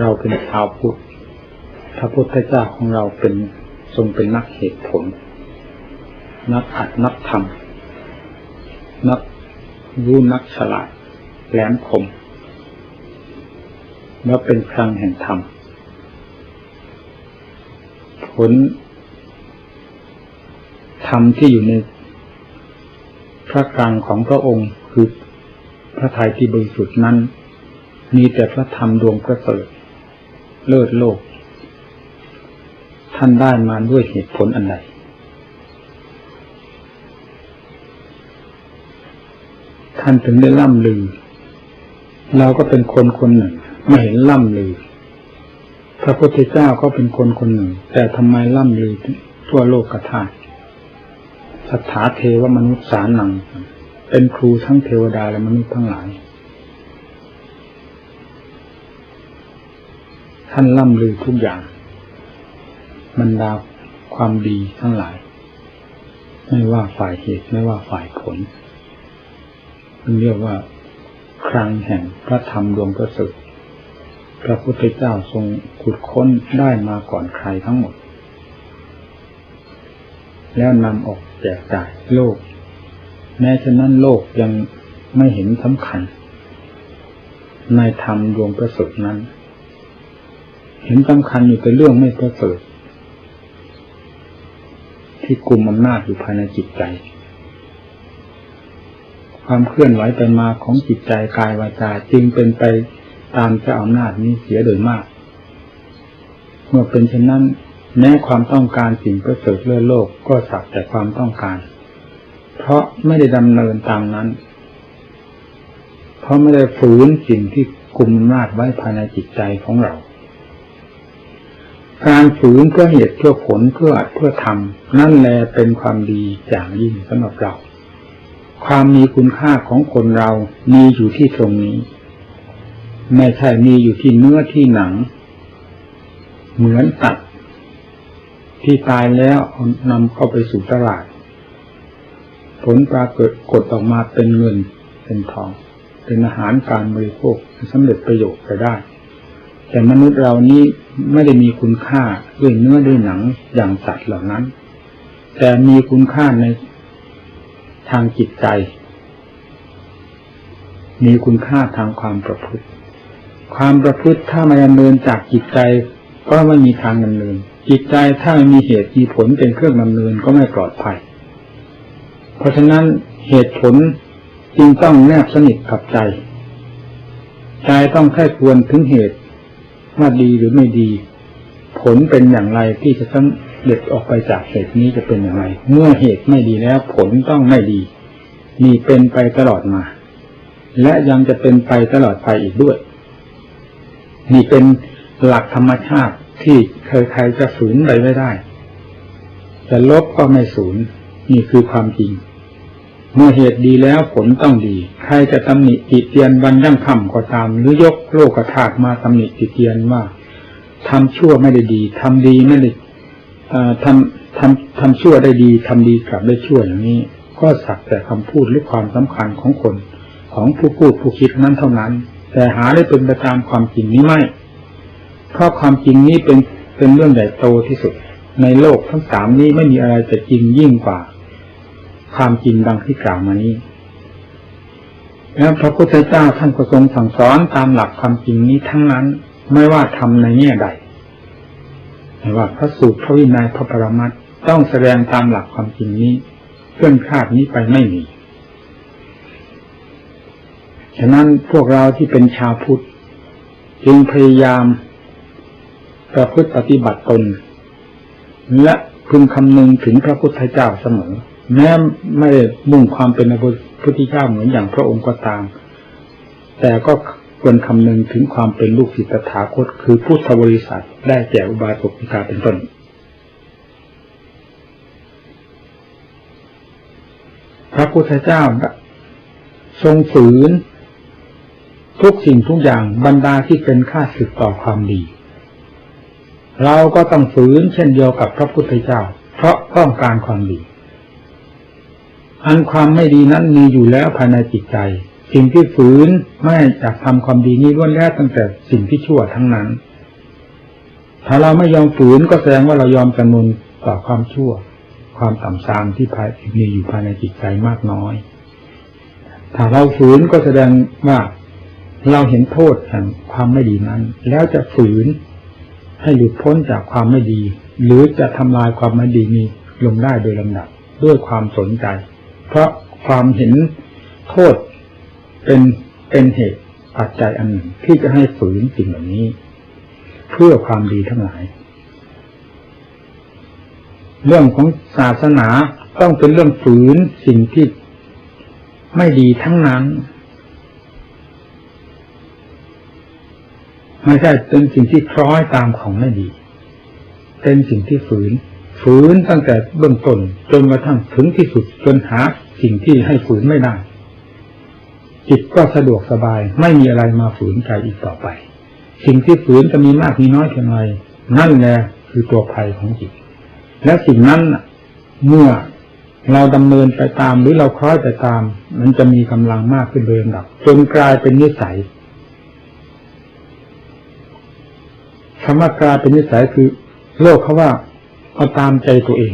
เราเป็นชาวพุทธพระพุทธเจ้าของเราเป็นทรงเป็นนักเหตุผล นักอัดนักทำนักรู้นักฉลาดแหลมคมแล้วเป็นครั้งแห่งธรรม ผลธรรมที่อยู่ในพระกลางของพระองค์คือพระทัยที่บริสุทธิ์นั้น มีแต่พระธรรมดวงประเสริฐ เลิศโลก ท่านได้มาด้วยเหตุผลอันใดท่านถึงได้ล่ำลือ เราก็เป็นคนคนหนึ่ง ไม่เห็นล่ำลือ พระพุทธเจ้าก็เป็นคนคนหนึ่ง แต่ทำไมล่ำลือทั่วโลกกระทาสถาเทวมนุษย์สารนัง เป็นครูทั้งเทวดาและมนุษย์ทั้งหลาย ท่านล่ำลือทุกอย่างบรรดาความดีทั้งหลาย ไม่ว่าฝ่ายเหตุไม่ว่าฝ่ายผลเรียกว่าครั้งแห่งพระธรรมดวงประเสริฐพระพุทธเจ้าทรงขุดค้นได้มาก่อนใครทั้งหมด แล้วนำออกแจกจ่ายโลก แม้ฉะนั้นโลกยังไม่เห็นสำคัญ ในธรรมดวงประเสริฐนั้น เห็นสำคัญอยู่แต่เรื่องไม่ประเสริฐที่กลุ่มอำนาจอยู่ภายในจิตใจ ความเคลื่อนไหวไปมาของจิตใจกายวาจาจึงเป็นไปตามเจ้าอำนาจนี้เสียโดยมาก เมื่อเป็นเช่นนั้น แม้ความต้องการสิ่งประเสริฐเลื่อโลกก็สักแต่ความต้องการ เพราะไม่ได้ดำเนินตามนั้น เพราะไม่ได้ฝืนสิ่งที่กลุ่มอำนาจไว้ภายในจิตใจของเรา การฝืนเพื่อเหตุเพื่อผลเพื่ออัดเพื่อทำนั่นแหละเป็นความดีอย่างยิ่งสำหรับเรา ความมีคุณค่าของคนเรามีอยู่ที่ตรงนี้ ไม่ใช่มีอยู่ที่เนื้อที่หนัง เหมือนตัด ที่ตายแล้วนำเข้าไปสู่ตลาด ผลปรากฏกดออกมาเป็นเงินเป็นทอง เป็นอาหารการบริโภคสำเร็จประโยชน์ไปได้ แต่มนุษย์เรานี้ไม่ได้มีคุณค่าด้วยเนื้อด้วยหนังอย่างสัตว์เหล่านั้น แต่มีคุณค่าในทางจิตใจ มีคุณค่าทางความประพฤติ ความประพฤติถ้าไม่ดำเนินจากจิตใจก็ไม่มีทางดำเนิน จิตใจถ้าไม่มีเหตุมีผลเป็นเครื่องดำเนินก็ไม่ปลอดภัย เพราะฉะนั้นเหตุผลจึงต้องแนบสนิทกับใจ ใจต้องแค่ควรถึงเหตุ ว่าดีหรือไม่ดี ผลเป็นอย่างไรที่จะต้องเด็ดออกไปจากเหตุนี้จะเป็นอย่างไร เมื่อเหตุไม่ดีแล้ว ผลต้องไม่ดี มีเป็นไปตลอดมา และยังจะเป็นไปตลอดไปอีกด้วยนี่เป็นหลักธรรมชาติที่ใครๆจะฝืนไปไม่ได้ จะลบก็ไม่สูญนี่คือความจริง เมื่อเหตุดีแล้วผลต้องดี ใครจะตำหนิติเตียนวันยั่งคำก็ตาม หรือยกโลกธาตุมาตำหนิติเตียนว่าทำชั่วไม่ได้ดีทำดีไม่ได้ทำทำทำชั่วได้ดีทำดีกลับได้ชั่วอย่างนี้ ก็สักแต่คำพูดหรือความสำคัญของคน ของผู้พูดผู้คิดนั้นเท่านั้น แต่หาได้เป็นไปตามความจริงนี้ไม่ เพราะความจริงนี้เป็นเป็นเรื่องใหญ่โตที่สุด ในโลกทั้งสามนี้ไม่มีอะไรจะจริงยิ่งกว่า ความจริงดังที่กล่าวมานี้แล้วพระพุทธเจ้าท่านก็ทรงสั่งสอนตามหลักความจริงนี้ทั้งนั้นไม่ว่าทำในแง่ใดไม่ว่าพระสูตรพระวินัยพระปรมัตต้องแสดงตามหลักความจริงนี้เคลื่อนคาดนี้ไปไม่มีฉะนั้นพวกเราที่เป็นชาวพุทธจึงพยายามประพฤติปฏิบัติตน และพึงคำนึงถึงพระพุทธเจ้าเสมอ แม้ไม่ได้มุ่งความเป็นพระพุทธเจ้าเหมือนอย่างพระองค์ก็ตาม แต่ก็ควรคำนึงถึงความเป็นลูกศิษย์ตถาคต คือพุทธบริษัทได้แก่อุบาสกปิกาเป็นต้นพระพุทธเจ้าทรงฝืน ทุกสิ่งทุกอย่างบรรดาที่เป็นค่าศึกต่อความดี เราก็ต้องฝืนเช่นเดียวกับพระพุทธเจ้า เพราะต้องการความดี อันความไม่ดีนั้นมีอยู่แล้วภายในจิตใจ สิ่งที่ฝืนไม่จากทำความดีนี้ล้วนแล้วตั้งแต่สิ่งที่ชั่วทั้งนั้น ถ้าเราไม่ยอมฝืนก็แสดงว่าเรายอมจำนนต่อความชั่ว ความต่ำทรามที่ภายมีอยู่ภายในจิตใจมากน้อย ถ้าเราฝืนก็แสดงว่าเราเห็นโทษแห่งความไม่ดีนั้น แล้วจะฝืนให้หลุดพ้นจากความไม่ดี หรือจะทำลายความไม่ดีนี้ลงได้โดยลำดับด้วยความสนใจ เพราะความเห็นโทษเป็นเป็นเหตุปัจจัยอันหนึ่งที่จะให้ฝืนสิ่งเหล่านี้ เพื่อความดีทั้งหลาย เรื่องของศาสนาต้องเป็นเรื่องฝืนสิ่งที่ไม่ดีทั้งนั้น ไม่ใช่เป็นสิ่งที่คล้อยตามของไม่ดี เป็นสิ่งที่ฝืน ฝืนตั้งแต่เบื้องต้นจนกระทั่งถึงที่สุดจนหาสิ่งที่ให้ฝืนไม่ได้ จิตก็สะดวกสบายไม่มีอะไรมาฝืนใจอีกต่อไป สิ่งที่ฝืนจะมีมากมีน้อยเพียงไรนั่นแหละคือตัวภัยของจิต และสิ่งนั้นเมื่อเราดำเนินไปตามหรือเราคล้อยไปตาม มันจะมีกำลังมากขึ้นโดยลำดับจนกลายเป็นนิสัยคำว่ากลายเป็นนิสัยคือ โลกเขาว่า เอาตามใจตัวเอง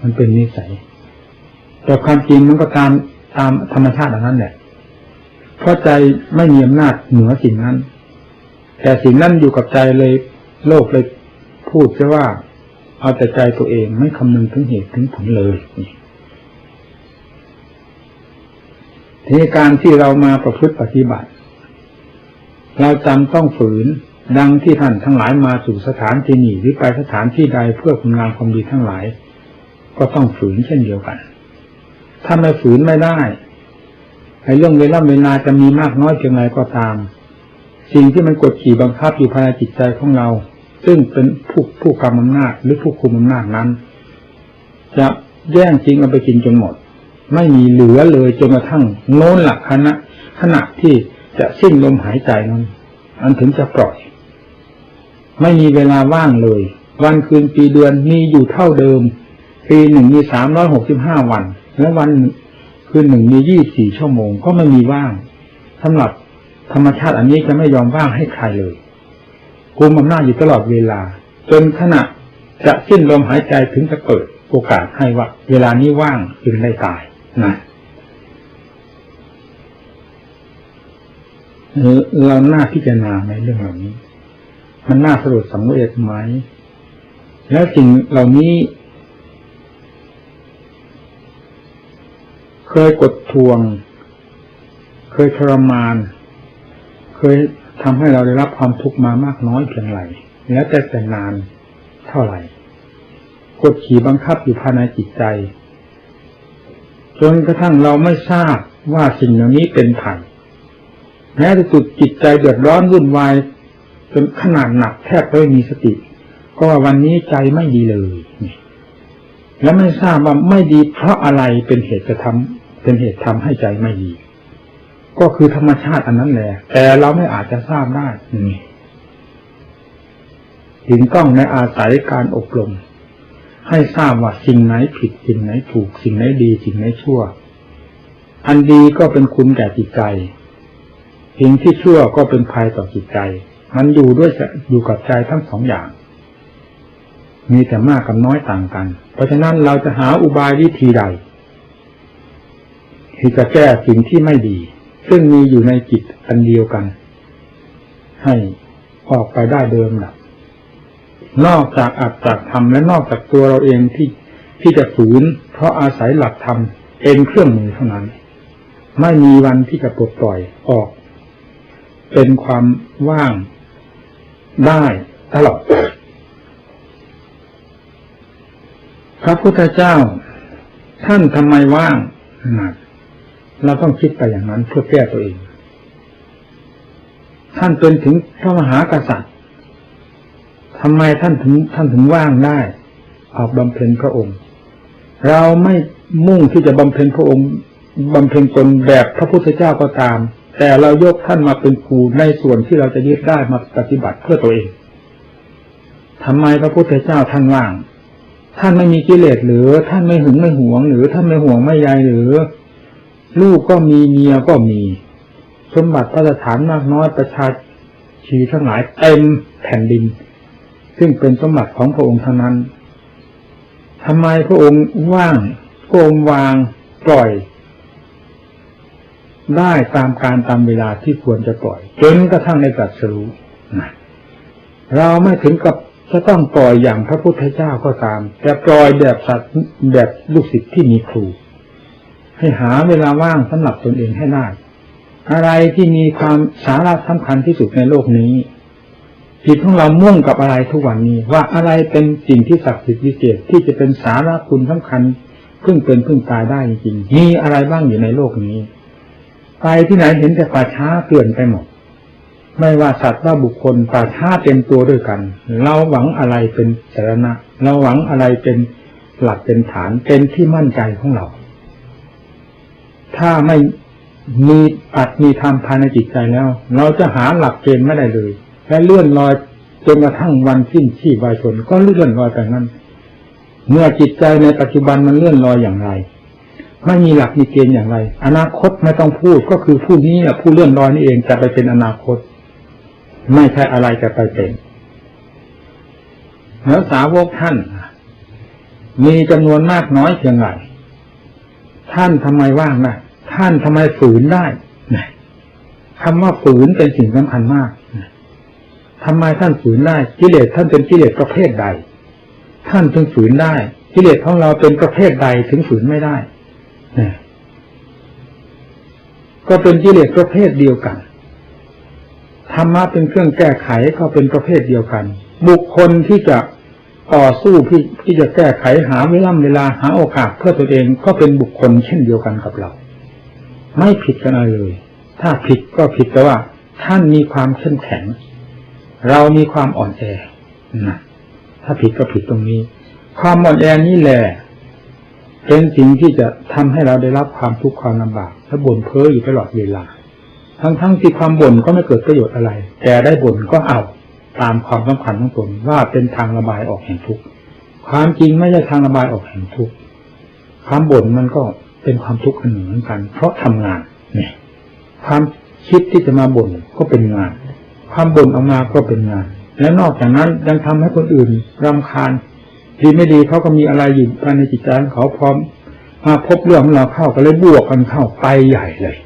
มันเป็นนิสัย แต่ความจริงมันก็ตามตามธรรมชาติอันนั้นแหละ เพราะใจไม่มีอำนาจเหนือสิ่งนั้น แต่สิ่งนั้นอยู่กับใจเลยโลกเลยพูดใช่ว่า เอาแต่ใจตัวเองไม่คำนึงถึงเหตุถึงผลเลยทีนี้การที่เรามาประพฤติปฏิบัติ เราจำต้องฝืน ดังที่ท่านทั้งหลายมาสู่สถานที่นี้หรือไปสถานที่ใดเพื่อคุณงามความดีทั้งหลาย ก็ต้องฝืนเช่นเดียวกัน ถ้าไม่ฝืนไม่ได้ไอ้เรื่องเวลาเวลาจะมีมากน้อยเพียงไรก็ตาม สิ่งที่มันกดขี่บังคับอยู่ภายในจิตใจของเรา ซึ่งเป็นผู้ผู้กรรมอำนาจหรือผู้คุมอำนาจนั้น จะแย่งจริงเอาไปกินจนหมด ไม่มีเหลือเลยจนกระทั่งโน้นหลักคณะขณะที่จะสิ้นลมหายใจนั้นอันถึงจะปล่อย ไม่มีเวลาว่างเลย วันคืนปีเดือนมีอยู่เท่าเดิม ปีหนึ่งมีสามร้อยหกสิบห้าวัน และวันคืนหนึ่งมียี่สี่ชั่วโมงก็ไม่มีว่างสำหรับธรรมชาติอันนี้จะไม่ยอมว่างให้ใครเลยกุมอำนาจอยู่ตลอดเวลา จนขณะจะสิ้นลมหายใจถึงจะเปิดโอกาสให้ว่า เวลานี้ว่างจึงได้ตายนะเราหน้าพิจารณาในเรื่องเหล่านี้ มันน่าสลดสังเวชไหม แล้วสิ่งเหล่านี้ เคยกดทวง เคยทรมาน เคยทำให้เราได้รับความทุกข์มามากน้อยเพียงไรแล้วแต่แต่นานเท่าไหร่กดขี่บังคับอยู่ภายในจิตใจ จนกระทั่งเราไม่ทราบว่าสิ่งเหล่านี้เป็นภัยแม้แต่จุดจิตใจเดือดร้อนวุ่นวาย จนขนาดหนักแทบไม่มีสติ ก็วันนี้ใจไม่ดีเลย แล้วไม่ทราบว่าไม่ดีเพราะอะไรเป็นเหตุจะทำเป็นเหตุทำให้ใจไม่ดี ก็คือธรรมชาติอันนั้นแหละ แต่เราไม่อาจจะทราบได้นี่ถึงต้องในอาศัยการอบรม ให้ทราบว่าสิ่งไหนผิดสิ่งไหนถูก สิ่งไหนดีสิ่งไหนชั่ว อันดีก็เป็นคุณแก่จิตใจสิ่งที่ชั่วก็เป็นภัยต่อจิตใจ มันอยู่ด้วยอยู่กับใจทั้งสองอย่าง มีแต่มากกับน้อยต่างกัน เพราะฉะนั้นเราจะหาอุบายวิธีใด ที่จะแก้สิ่งที่ไม่ดี ซึ่งมีอยู่ในจิตอันเดียวกัน ให้ออกไปได้เดิมหลักนอกจากอัตจากธรรมและนอกจากตัวเราเองที่ที่จะฝืน เพราะอาศัยหลักธรรมเป็นเครื่องมือเท่านั้น ไม่มีวันที่จะปลดปล่อยออก เป็นความว่าง ได้ตลอด พระพุทธเจ้า ท่านทำไมว่างหนะเราต้องคิดไปอย่างนั้นเพื่อแก้ตัวเอง ท่านเป็นถึงพระมหากษัตริย์ทำไมท่านถึงท่านถึงว่างได้ออกบำเพ็ญพระองค์ เราไม่มุ่งที่จะบำเพ็ญพระองค์บำเพ็ญตนแบบพระพุทธเจ้าก็ตาม แต่เรายกท่านมาเป็นครูในส่วนที่เราจะยึดได้มาปฏิบัติเพื่อตัวเองทำไมพระพุทธเจ้าท่านว่าง ท่านไม่มีกิเลสหรือท่านไม่หึงไม่หวง หรือท่านไม่ห่วงไม่ใยหรือ ลูกก็มีเมียก็มี สมบัติพระสถานมากน้อยประชาชีทั้งหลายเต็มแผ่นดิน ซึ่งเป็นสมบัติของพระองค์เท่านั้นทำไมพระองค์ว่างพระองค์วางปล่อย ได้ตามการตามเวลาที่ควรจะปล่อยจนกระทั่งในตรัสรู้นะเราไม่ถึงกับจะต้องปล่อยอย่างพระพุทธเจ้าก็ตาม แต่ปล่อยแบบสัตว์แบบลูกศิษย์ที่มีครู ให้หาเวลาว่างสำหรับตนเองให้ได้ อะไรที่มีความสาระสำคัญที่สุดในโลกนี้จิตของเรามุ่งกับอะไรทุกวันนี้ ว่าอะไรเป็นสิ่งที่ศักดิ์สิทธิ์วิเศษที่จะเป็นสาระคุณสำคัญ พึ่งเป็นพึ่งตายได้จริงมีอะไรบ้างอยู่ในโลกนี้ ไปที่ไหนเห็นแต่ป่าช้าเกลื่อนไปหมด ไม่ว่าสัตว์ว่าบุคคลป่าช้าเต็มตัวด้วยกัน เราหวังอะไรเป็นสาระเราหวังอะไรเป็นหลักเป็นฐานเป็นที่มั่นใจของเรา ถ้าไม่มีอัดมีธรรมภายในจิตใจแล้ว เราจะหาหลักเกณฑ์ไม่ได้เลย และเลื่อนลอยจนกระทั่งวันสิ้นชีพวายชนก็เลื่อนลอยไปนั้น เมื่อจิตใจในปัจจุบันมันเลื่อนลอยอย่างไร ไม่มีหลักมีเกณฑ์อย่างไร อนาคตไม่ต้องพูดก็คือผู้นี้แหละผู้เลื่อนลอยนี่เองจะไปเป็นอนาคต ไม่ใช่อะไรจะไปเป็นแล้วสาวกท่าน มีจำนวนมากน้อยเพียงไรท่านทำไมว่างได้ท่านทำไมฝืนได้คำว่าฝืนเป็นสิ่งสำคัญมากทำไมท่านฝืนได้กิเลสท่านเป็นกิเลสประเภทใด ท่านถึงฝืนได้กิเลสของเราเป็นประเภทใดถึงฝืนไม่ได้ ก็เป็นกิเลสประเภทเดียวกัน ธรรมะเป็นเครื่องแก้ไขก็เป็นประเภทเดียวกัน บุคคลที่จะต่อสู้ที่ที่จะแก้ไขหาเวลาเวลาหาโอกาสเพื่อตัวเองก็เป็นบุคคลเช่นเดียวกันกับเรา ไม่ผิดกันอะไรเลย ถ้าผิดก็ผิดแต่ว่า ท่านมีความเข้มแข็ง เรามีความอ่อนแอนะถ้าผิดก็ผิดตรงนี้ ความอ่อนแอนี้แหละ เป็นสิ่งที่จะทำให้เราได้รับความทุกข์ความลำบากและบ่นเพ้ออยู่ตลอดเวลา ทั้งๆทที่ความบ่นก็ไม่เกิดประโยชน์อะไร แต่ได้บ่นก็เอาตามความสำคัญของตนว่าเป็นทางระบายออกแห่งทุกข์ความจริงไม่ใช่ทางระบายออกแห่งทุกข์ความบ่นมันก็เป็นความทุกข์อันหนึ่งเหมือนกัน เพราะทำงานเนี่ยความคิดที่จะมาบ่นก็เป็นงาน ความบ่นออกมาก็เป็นงาน และนอกจากนั้นยังทำให้คนอื่นรำคาญ ดีไม่ดีเขาก็มีอะไรอยู่ภายในจิตใจของเขาพร้อมมาพบเรื่องของเราเข้าก็เลยบวกกันเข้าไปใหญ่เลย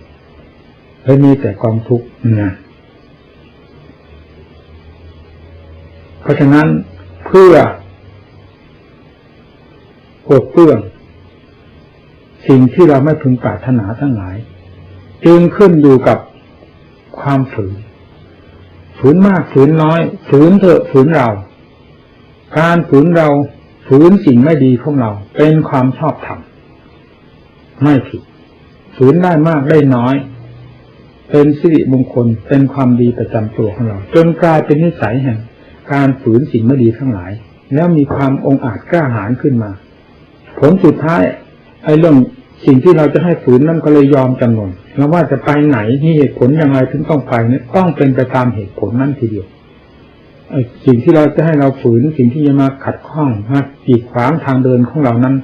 เลยมีแต่ความทุกข์นะเพราะฉะนั้นเพื่อปลดเปลื้องสิ่งที่เราไม่พึงปรารถนาทั้งหลาย จึงขึ้นอยู่กับความฝืน ฝืนมากฝืนน้อย ฝืนเถอะฝืนเรา การฝืนเรา ฝืนสิ่งไม่ดีของเรา เป็นความชอบธรรมไม่ผิด ฝืนได้มากได้น้อย เป็นสิริมงคลเป็นความดีประจำตัวของเรา จนกลายเป็นนิสัยแห่ง การฝืนสิ่งไม่ดีทั้งหลาย แล้วมีความองอาจกล้าหาญขึ้นมา ผลสุดท้ายไอ้เรื่องสิ่งที่เราจะให้ฝืนนั่นก็เลยยอมจำนนแล้วว่าจะไปไหนมีเหตุผลอย่างไรถึงต้องไปเนี่ยต้องเป็นไปตามเหตุผลนั่นทีเดียว สิ่งที่เราจะให้เราฝืนสิ่งที่จะมาขัดข้องมากีดขวางทางเดินของเรานั้น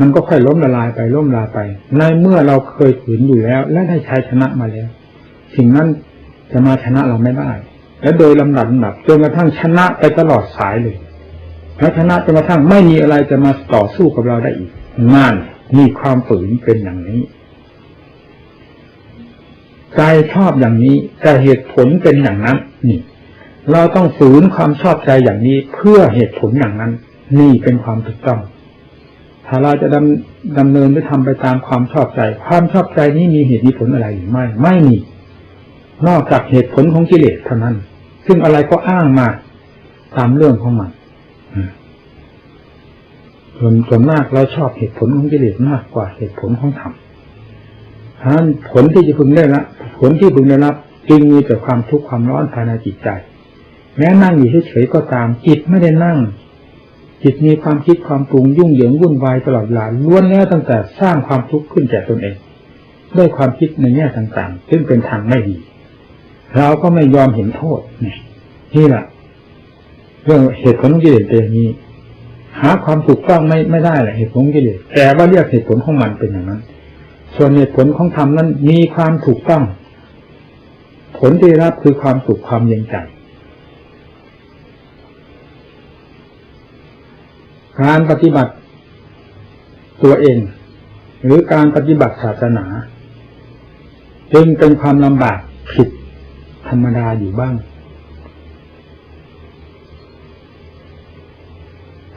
มันก็ค่อยล้มละลายไปล้มลาไป ในเมื่อเราเคยฝืนอยู่แล้ว และได้ชัยชนะมาแล้ว สิ่งนั้นจะมาชนะเราไม่ได้ และโดยลำดับลำดับจนกระทั่งชนะไปตลอดสายเลยและชนะจนกระทั่งไม่มีอะไรจะมาต่อสู้กับเราได้อีกนั่นมีความฝืนเป็นอย่างนี้ใจชอบอย่างนี้แต่เหตุผลเป็นอย่างนั้นนี่ เราต้องฝืนความชอบใจอย่างนี้เพื่อเหตุผลอย่างนั้น นี่เป็นความถูกต้อง ถ้าเราจะดำดำเนินไปทำไปตามความชอบใจ ความชอบใจนี้มีเหตุมีผลอะไรหรือไม่ ไม่มี นอกจากเหตุผลของกิเลสเท่านั้น ซึ่งอะไรก็อ้างมาตามเรื่องของมันส่วนส่วนมากเราชอบเหตุผลของกิเลสมากกว่าเหตุผลของธรรมฉะนั้นผลที่จะพึงได้รับผลที่พึงได้รับจึงมีแต่ความทุกข์ความร้อนภายในจิตใจ แม้นั่งอยู่เฉยๆก็ตาม จิตไม่ได้นั่ง จิตมีความคิดความปรุงยุ่งเหยิงวุ่นวายตลอดเวลาล้วนแล้วตั้งแต่สร้างความทุกข์ขึ้นแก่ตนเอง ด้วยความคิดในแง่ต่างๆ ซึ่งเป็นทางไม่ดี เราก็ไม่ยอมเห็นโทษนี่นี่แหละเรื่องเหตุผลของกิเลสเป็นอย่างนี้ หาความถูกต้องไม่ไม่ได้แหละเหตุผลของกิเลสแต่ว่าเรียกเหตุผลของมันเป็นอย่างนั้น ส่วนเหตุผลของธรรมนั้นมีความถูกต้อง ผลที่รับคือความสุขความเย็นใจ การปฏิบัติตัวเอง หรือการปฏิบัติศาสนา จึงเป็นความลำบากผิดธรรมดาอยู่บ้าง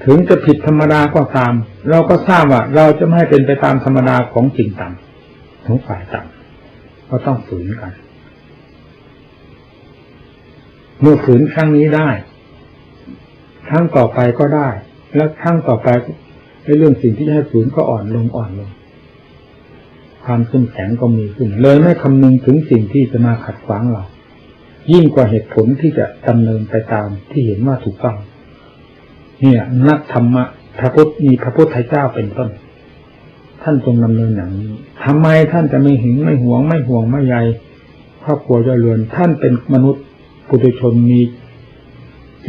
ถึงจะผิดธรรมดาก็ตาม เราก็ทราบว่าเราจะไม่ให้เป็นไปตามธรรมดาของจริงต่ำของฝ่ายต่ำก็ต้องฝืนกัน เมื่อฝืนครั้งนี้ได้ครั้งต่อไปก็ได้ แล้วครั้งต่อไปในเรื่องสิ่งที่จะให้ฝืนก็อ่อนลงอ่อนลง ความเข้มแข็งก็มีขึ้น เลยไม่คำนึงถึงสิ่งที่จะมาขัดขวางเรา ยิ่งกว่าเหตุผลที่จะดำเนินไปตามที่เห็นว่าถูกต้อง เนี่ย นักธรรมะพระพุทธมีพระพุทธเจ้าเป็นต้น ท่านทรงดำเนินอย่างนี้ทำไมท่านจะไม่หึงไม่หวงไม่ห่วงไม่ใยครอบครัวเจริญท่านเป็นมนุษย์ปุถุชนมี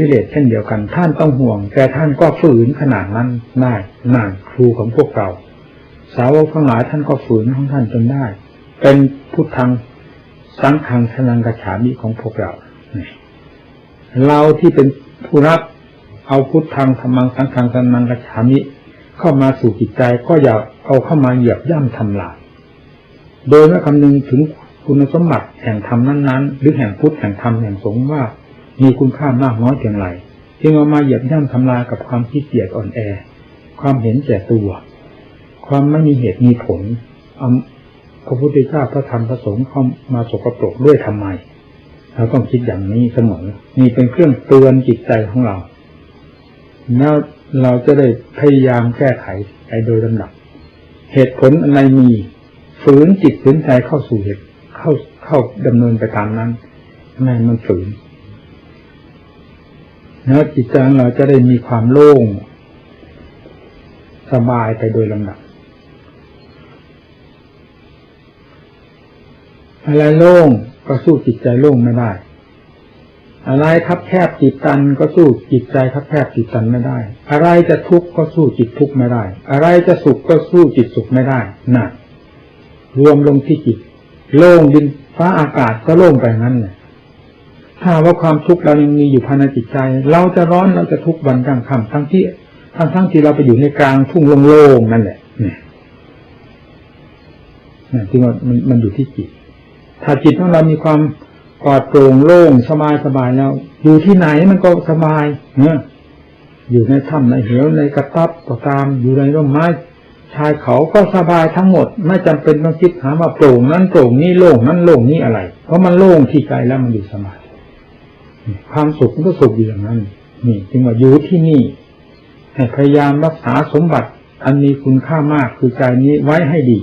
กิเลสเช่นเดียวกัน ท่านต้องห่วง แต่ท่านก็ฝืนขนาดนั้นได้นานครูของพวกเรา สาวกทั้งหลายท่านก็ฝืนของท่านจนได้ เป็นพุทธังสังขังสนังกระฉามิของพวกเรา เราที่เป็นผู้รับเอาพุทธังธรรมังสังขังสนังกระฉามิ เข้ามาสู่จิตใจก็อย่าเอาเข้ามาเหยียบย่ำทำลายโดยไม่คำนึงถึงคุณสมบัติแห่งธรรมนั้นๆ หรือแห่งพุทธแห่งธรรมแห่งสงฆ์ว่า มีคุณค่ามากน้อยเพียงไรจึงเอามาเหยียบย่ำทำลายกับความขี้เกียจอ่อนแอ ความเห็นแก่ตัว ความไม่มีเหตุมีผลเอาพระพุทธเจ้าพระธรรมพระสงฆ์เข้ามาสกปรกด้วยทำไมเราต้องคิดอย่างนี้เสมอนี่เป็นเครื่องเตือนจิตใจของเราแล้วเราจะได้พยายามแก้ไขไปโดยลำดับ เหตุผลอะไรมีฝืนจิตฝืนใจเข้าสู่เหตุเข้าเข้าดำเนินไปตามนั้นไม่มันฝืน แล้วจิตใจของเราจะได้มีความโล่ง สบายไปโดยลำดับ อะไรโล่งก็สู้จิตใจโล่งไม่ได้ อะไรคับแคบจิตตันก็สู้จิตใจคับแคบจิตตันไม่ได้ อะไรจะทุกข์ก็สู้จิตทุกข์ไม่ได้ อะไรจะสุขก็สู้จิตสุขไม่ได้น่ะรวมลงที่จิต โล่งดินฟ้าอากาศก็โล่งไปงั้นเนี่ย ถ้าว่าความทุกข์เรายังมีอยู่ภายในจิตใจ เราจะร้อนเราจะทุกข์วันกลางค่ำทั้งที่ทั้งทั้งที่เราไปอยู่ในกลางทุ่งโล่งๆนั่นแหละเนี่ยนี่ที่ว่ามันมันอยู่ที่จิต ถ้าจิตของเรามีความปลอดโปร่งโล่งสบายสบายแล้ว อยู่ที่ไหนมันก็สบายเนี่ยอยู่ในถ้ำในเหวในกระต๊อบก็ตามอยู่ในร่มไม้ชายเขาก็สบายทั้งหมด ไม่จำเป็นต้องคิดหาว่าโปร่งนั้นโปร่งนี้โล่งนั้นโล่งนี้อะไร เพราะมันโล่งที่ใจแล้วมันอยู่สบาย ความสุขมันก็สุขอยู่อย่างนั้น นี่ จึงว่าอยู่ที่นี่ให้พยายามรักษาสมบัติ อันมีคุณค่ามากคือใจนี้ไว้ให้ดี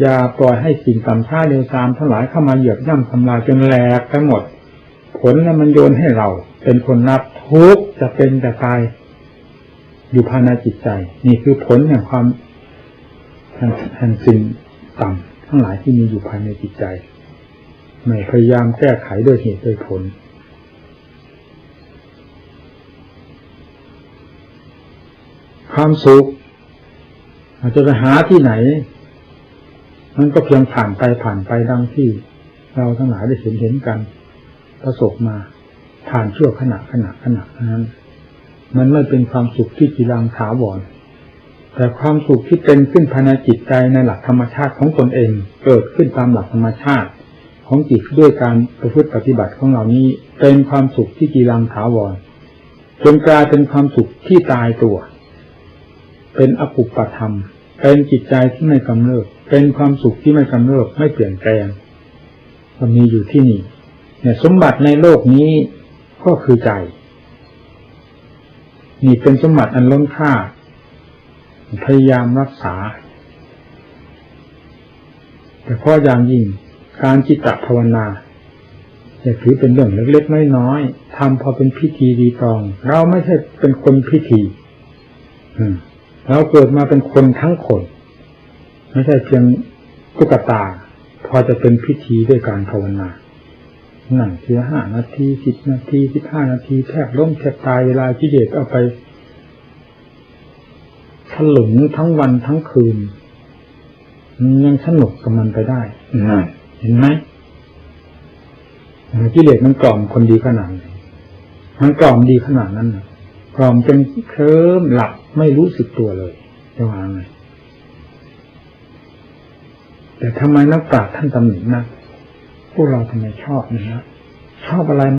อย่าปล่อยให้สิ่งต่ำช้าเร็วซามทั้งหลายเข้ามาเหยียบย่ำทำลายจนแหลกทั้งหมด ผลนั้นมันโยนให้เรา เป็นคนนับทุกจะเป็นแต่ตายอยู่ภายในจิตใจ นี่คือผลแห่งความแห่งสิ่งต่ำทั้งหลายที่มีอยู่ภายในจิตใจไม่พยายามแก้ไขด้วยเหตุด้วยผล ความสุขอาจจะไปหาที่ไหน มันก็เพียงผ่านไปผ่านไปดังที่ เราทั้งหลายได้เห็นเห็นกัน ประสบมาผ่านชั่วขณะขณะขณะนั้น มันไม่เป็นความสุขที่กีรังถาวรแต่ความสุขที่เป็นขึ้นภายในจิตใจในหลักธรรมชาติของตนเอง เกิดขึ้นตามหลักธรรมชาติ ของจิตด้วยการประพฤติปฏิบัติของเรานี้ เป็นความสุขที่กีรังถาวรจนกลายเป็นความสุขที่ตายตัว เป็นอปุปธรรม เป็นจิตใจที่ไม่กำเริบเป็นความสุขที่ไม่กำเริบไม่เปลี่ยนแปลงมันมีอยู่ที่นี่ เนี่ย สมบัติในโลกนี้ก็คือใจ นี่เป็นสมบัติอันล้นค่า พยายามรักษา แต่ข้ออย่างยิ่งการจิตตภาวนาอย่าถือเป็นเรื่องเล็กๆน้อยๆทำพอเป็นพิธีดีตอง เราไม่ใช่เป็นคนพิธี อืม เราเกิดมาเป็นคนทั้งคน ไม่ใช่เพียงตุ๊กตา พอจะเป็นพิธีด้วยการภาวนาหนังเสียห้านาทีสิบนาทีสิบห้านาทีแทบล้มแทบตายเวลาที่เด็กเอาไปถลุงทั้งวันทั้งคืน ยังสนุกกับมันไปได้เห็นไหมกิเลสมันกล่อมคนดีขนาดไหนมันกล่อมดีขนาดนั้น กล่อมจนเคลิ้มหลับไม่รู้สึกตัวเลยจะว่าไงแต่ทำไมนักปราชญ์ท่านตำหนินะพวกเราทำไมชอบนะชอบอะไร